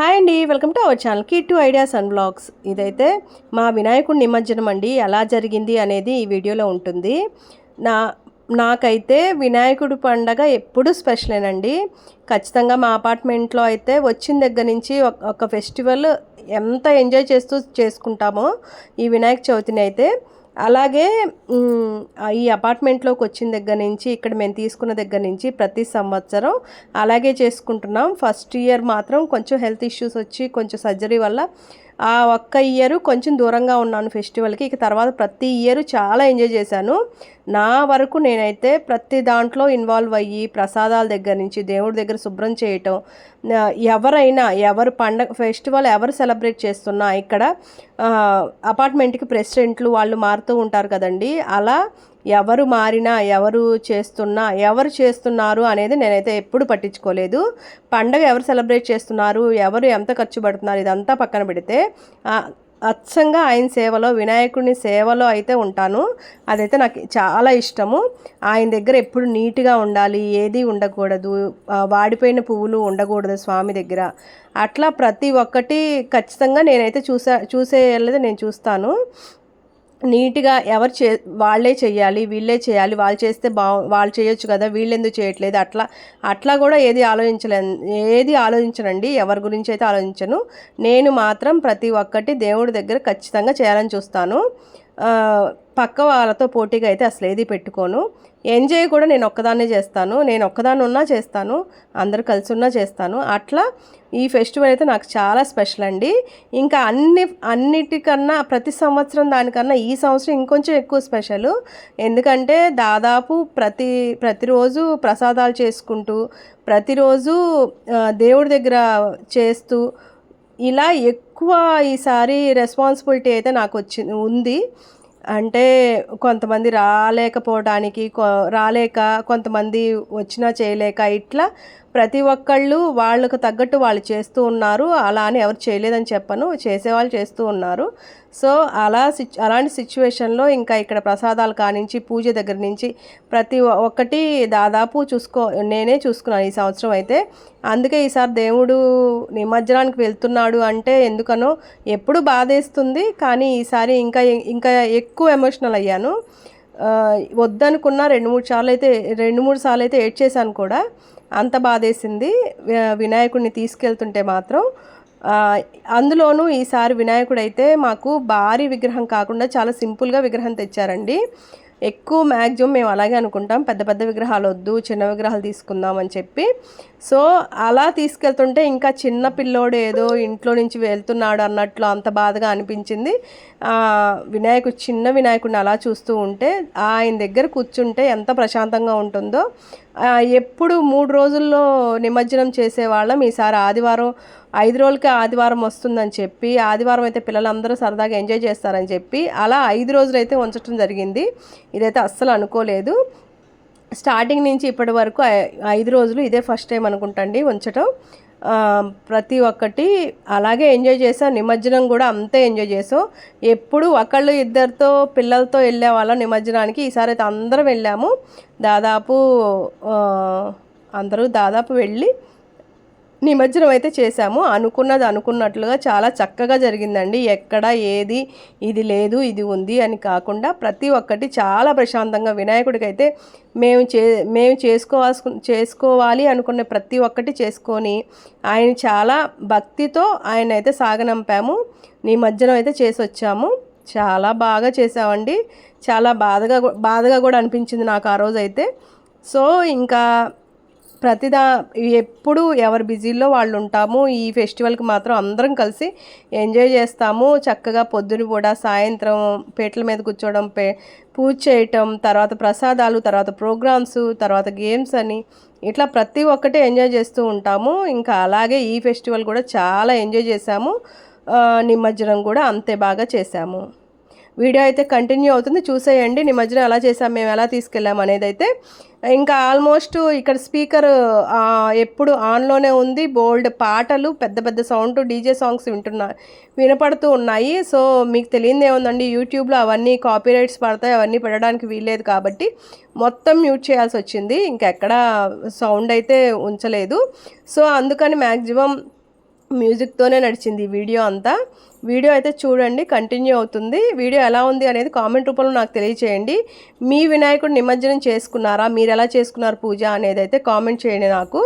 Hi అండి welcome to our ఛానల్కి to ideas and blogs ఇదైతే మా వినాయకుడి నిమజ్జనం అండి. ఎలా జరిగింది అనేది ఈ వీడియోలో ఉంటుంది. నా నాకైతే వినాయకుడి పండగ ఎప్పుడు స్పెషలేనండి ఖచ్చితంగా మా అపార్ట్మెంట్లో అయితే వచ్చిన దగ్గర నుంచి ఒక- ఒక ఫెస్టివల్ ఎంత ఎంజాయ్ చేస్తూ చేసుకుంటామో ఈ వినాయక చవితిని అయితే అలాగే ఈ అపార్ట్మెంట్లోకి వచ్చిన దగ్గర నుంచి ఇక్కడ మేము తీసుకున్న దగ్గర నుంచి ప్రతి సంవత్సరం అలాగే చేసుకుంటున్నాం. ఫస్ట్ ఇయర్ మాత్రం కొంచెం హెల్త్ ఇష్యూస్ వచ్చి కొంచెం సర్జరీ వల్ల ఆ ఒక్క ఇయర్ కొంచెం దూరంగా ఉన్నాను ఫెస్టివల్కి. ఇక తర్వాత ప్రతి ఇయర్ చాలా ఎంజాయ్ చేశాను. నా వరకు నేనైతే ప్రతి దాంట్లో ఇన్వాల్వ్ అయ్యి ప్రసాదాల దగ్గర నుంచి దేవుడి దగ్గర శుభ్రం చేయటం ఎవరైనా ఎవరు పండగ ఫెస్టివల్ ఎవరు సెలబ్రేట్ చేస్తున్నా ఇక్కడ అపార్ట్మెంట్కి ప్రెసిడెంట్లు వాళ్ళు మారుతూ ఉంటారు కదండి అలా ఎవరు మారినా ఎవరు చేస్తున్నా ఎవరు చేస్తున్నారు అనేది నేనైతే ఎప్పుడు పట్టించుకోలేదు. పండగ ఎవరు సెలబ్రేట్ చేస్తున్నారు ఎవరు ఎంత ఖర్చు పెడుతున్నారు ఇదంతా పక్కన పెడితే అచ్చంగా ఆయన సేవలో వినాయకుడిని సేవలో అయితే ఉంటాను. అదైతే నాకు చాలా ఇష్టము. ఆయన దగ్గర ఎప్పుడు నీట్గా ఉండాలి ఏది ఉండకూడదు వాడిపోయిన పువ్వులు ఉండకూడదు స్వామి దగ్గర. అట్లా ప్రతి ఒక్కటి ఖచ్చితంగా నేనైతే చూసా చూసే నేను చూస్తాను. నీట్గా ఎవరు చే వాళ్ళే చేయాలి వీళ్ళే చేయాలి వాళ్ళు చేస్తే బా వాళ్ళు చేయొచ్చు కదా వీళ్ళు ఎందుకు చేయట్లేదు అట్లా అట్లా కూడా ఏది ఆలోచించలే ఏది ఆలోచించనండి ఎవరి గురించి అయితే ఆలోచించను. నేను మాత్రం ప్రతి ఒక్కటి దేవుడి దగ్గర ఖచ్చితంగా చేయాలని చూస్తాను. పక్క వాళ్ళతో పోటీగా అయితే అసలు ఏది పెట్టుకోను. ఎంజాయ్ కూడా నేను ఒక్కదాన్నే చేస్తాను. నేను ఒక్కదాన్ని ఉన్నా చేస్తాను. అందరు కలిసి ఉన్నా చేస్తాను. అట్లా ఈ ఫెస్టివల్ అయితే నాకు చాలా స్పెషల్ అండి. ఇంకా అన్ని అన్నిటికన్నా ప్రతి సంవత్సరం దానికన్నా ఈ సంవత్సరం ఇంకొంచెం ఎక్కువ స్పెషల్. ఎందుకంటే దాదాపు ప్రతి ప్రతిరోజు ప్రసాదాలు చేసుకుంటూ ప్రతిరోజు దేవుడి దగ్గర చేస్తూ ఇలా ఎక్కువ ఈసారి రెస్పాన్సిబిలిటీ అయితే నాకు వచ్చి ఉంది. అంటే కొంతమంది రాలేకపోవడానికి కొ- రాలేక కొంతమంది వచ్చినా చేయలేక ఇట్లా ప్రతి ఒక్కళ్ళు వాళ్ళకు తగ్గట్టు వాళ్ళు చేస్తూ ఉన్నారు. అలా అని ఎవరు చేయలేదని చెప్పను. చేసేవాళ్ళు చేస్తూ ఉన్నారు. సో అలా సిచ్ అలాంటి సిచ్యువేషన్లో ఇంకా ఇక్కడ ప్రసాదాలు కానించి పూజ దగ్గర నుంచి ప్రతి ఒక్కటి దాదాపు చూసుకో నేనే చూసుకున్నాను ఈ సంవత్సరం అయితే. అందుకే ఈసారి దేవుడు నిమజ్జనానికి వెళ్తున్నాడు అంటే ఎందుకనో ఎప్పుడు బాధేస్తుంది కానీ ఈసారి ఇంకా ఇంకా ఎక్కువ ఎమోషనల్ అయ్యాను. వద్దనుకున్న రెండు మూడు సార్లు అయితే రెండు మూడు సార్లు అయితే ఏడ్చేశాను కూడా. అంత బాధేసింది. వినాయకుడిని తీసుకెళ్తుంటే మాత్రం అందులోనూ ఈసారి వినాయకుడు అయితే మాకు భారీ విగ్రహం కాకుండా చాలా సింపుల్గా విగ్రహం తెచ్చారండి. ఎక్కువ మ్యాక్సిమం మేము అలాగే అనుకుంటాం. పెద్ద పెద్ద విగ్రహాలు వద్దు చిన్న విగ్రహాలు తీసుకుందాం అని చెప్పి. సో అలా తీసుకెళ్తుంటే ఇంకా చిన్న పిల్లోడు ఏదో ఇంట్లో నుంచి వెళ్తున్నాడు అన్నట్లు అంత బాధగా అనిపించింది. వినాయకుడు చిన్న వినాయకుడిని అలా చూస్తూ ఉంటే ఆయన దగ్గర కూర్చుంటే ఎంత ప్రశాంతంగా ఉంటుందో. ఎప్పుడు మూడు రోజుల్లో నిమజ్జనం చేసేవాళ్ళం. ఈసారి ఆదివారం ఐదు రోజులకి ఆదివారం వస్తుందని చెప్పి ఆదివారం అయితే పిల్లలందరూ సరదాగా ఎంజాయ్ చేస్తారని చెప్పి అలా ఐదు రోజులు అయితే ఉంచడం జరిగింది. ఇదైతే అస్సలు అనుకోలేదు. స్టార్టింగ్ నుంచి ఇప్పటి వరకు ఐ- ఐదు రోజులు ఇదే ఫస్ట్ టైం అనుకుంటండి ఉంచటం. ప్రతి ఒక్కటి అలాగే ఎంజాయ్ చేసాం. నిమజ్జనం కూడా అంతే ఎంజాయ్ చేసాం. ఎప్పుడు ఒకళ్ళు ఇద్దరితో పిల్లలతో వెళ్ళే వాళ్ళం నిమజ్జనానికి. ఈసారి అయితే అందరం వెళ్ళాము. దాదాపు అందరూ దాదాపు వెళ్ళి నిమజ్జనం అయితే చేశాము. అనుకున్నది అనుకున్నట్లుగా చాలా చక్కగా జరిగిందండి. ఎక్కడ ఏది ఇది లేదు ఇది ఉంది అని కాకుండా ప్రతి ఒక్కటి చాలా ప్రశాంతంగా వినాయకుడికి అయితే మేము చే మేము చేసుకోవాల్సు చేసుకోవాలి అనుకున్న ప్రతి ఒక్కటి చేసుకొని ఆయన చాలా భక్తితో ఆయన అయితే సాగనంపాము. నిమజ్జనం అయితే చేసి వచ్చాము చాలా బాగా చేసామండి చాలా బాధగా బాధగా కూడా అనిపించింది నాకు ఆ రోజైతే. అయితే సో ఇంకా ప్రతిదా ఎప్పుడు ఎవరి బిజీలో వాళ్ళు ఉంటాము ఈ ఫెస్టివల్కి మాత్రం అందరం కలిసి ఎంజాయ్ చేస్తాము. చక్కగా పొద్దున కూడా సాయంత్రం పీటల మీద కూర్చోవడం పే పూజ చేయటం తర్వాత ప్రసాదాలు తర్వాత ప్రోగ్రామ్స్ తర్వాత గేమ్స్ అని ఇట్లా ప్రతి ఒక్కటి ఎంజాయ్ చేస్తూ ఉంటాము. ఇంకా అలాగే ఈ ఫెస్టివల్ కూడా చాలా ఎంజాయ్ చేశాము. నిమజ్జనం కూడా అంతే బాగా చేశాము. వీడియో అయితే కంటిన్యూ అవుతుంది. చూసేయండి. నిమజ్జనం ఎలా చేసాం మేము ఎలా తీసుకెళ్ళాం అనేది అయితే ఇంకా ఆల్మోస్ట్ ఇక్కడ స్పీకర్ ఎప్పుడు ఆన్లోనే ఉంది. బోల్డ్ పాటలు పెద్ద పెద్ద సౌండ్ డీజే సాంగ్స్ వింటున్నా వినపడుతూ ఉన్నాయి. సో మీకు తెలియదు ఏముందండి యూట్యూబ్లో అవన్నీ కాపీరైట్స్ పడతాయి అవన్నీ పెట్టడానికి వీల్లేదు కాబట్టి మొత్తం మ్యూట్ చేయాల్సి వచ్చింది. ఇంకెక్కడ సౌండ్ అయితే ఉంచలేదు. సో అందుకని మ్యాక్సిమం మ్యూజిక్తోనే నడిచింది వీడియో అంతా. వీడియో అయితే చూడండి కంటిన్యూ అవుతుంది. వీడియో ఎలా ఉంది అనేది కామెంట్ రూపంలో నాకు తెలియచేయండి. మీ వినాయకుడు నిమజ్జనం చేసుకున్నారా? మీరు ఎలా చేసుకున్నారు పూజ అనేది అయితే కామెంట్ చేయండి నాకు.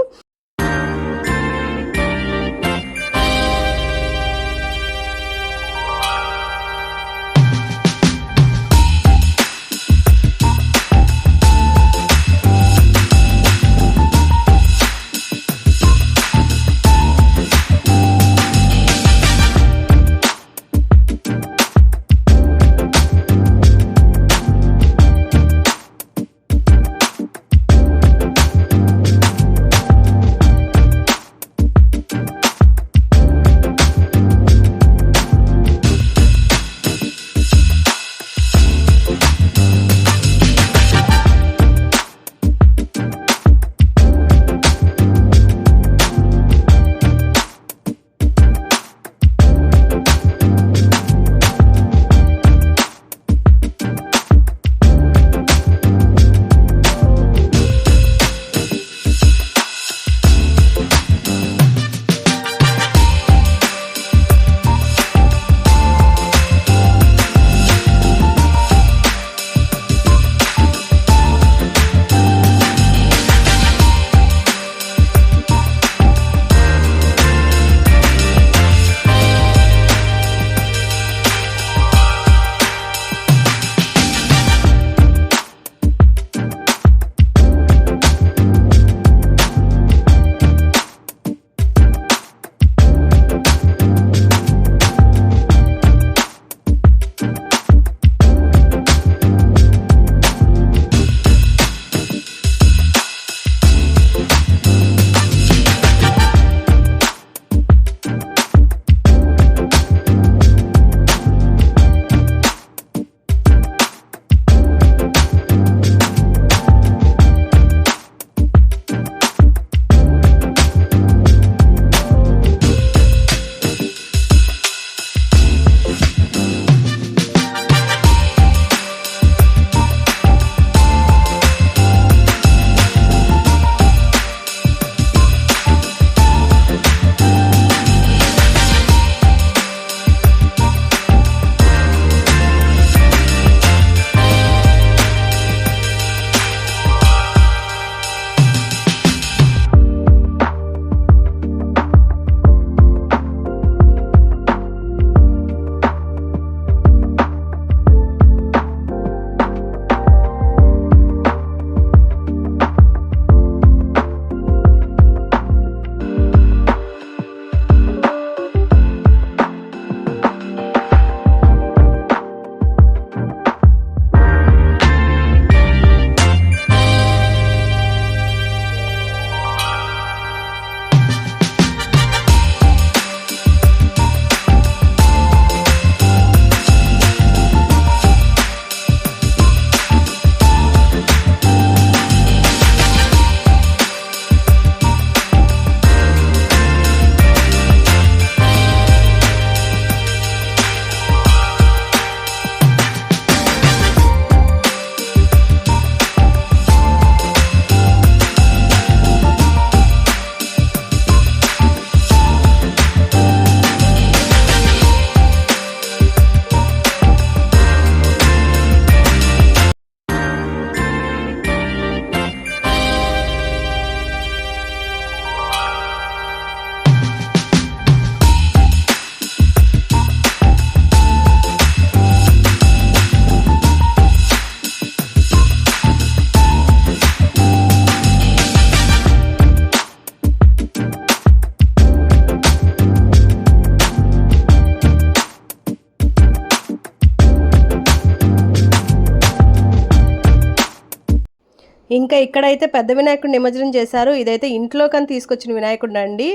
ఇంకా ఇక్కడైతే పెద్ద వినాయకుడు నిమజ్జనం చేశారు. ఇదైతే ఇంట్లోకని తీసుకొచ్చిన వినాయకుడు అండి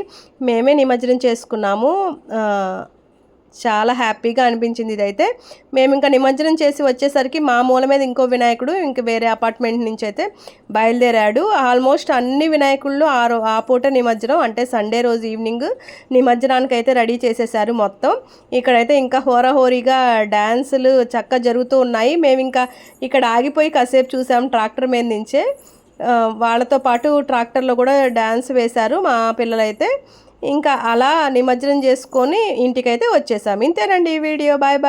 మేమే నిమజ్జనం చేసుకున్నాము. చాలా హ్యాపీగా అనిపించింది ఇదైతే. మేము ఇంకా నిమజ్జనం చేసి వచ్చేసరికి మా మూల మీద ఇంకో వినాయకుడు ఇంక వేరే అపార్ట్మెంట్ నుంచి అయితే బయలుదేరాడు. ఆల్మోస్ట్ అన్ని వినాయకుళ్ళు ఆ రో ఆ పూట నిమజ్జనం అంటే సండే రోజు ఈవినింగ్ నిమజ్జనానికి అయితే రెడీ చేసేసారు మొత్తం. ఇక్కడైతే ఇంకా హోరాహోరీగా డ్యాన్సులు చక్కగా జరుగుతూ ఉన్నాయి. మేము ఇంకా ఇక్కడ ఆగిపోయి కాసేపు చూసాం ట్రాక్టర్ మీద నుంచే. వాళ్ళతో పాటు ట్రాక్టర్లో కూడా డ్యాన్స్ వేశారు మా పిల్లలైతే. ఇంకా అలా నిమజ్జనం చేసుకొని ఇంటికైతే వచ్చేసాం. ఇంతేనండి ఈ వీడియో. Bye bye.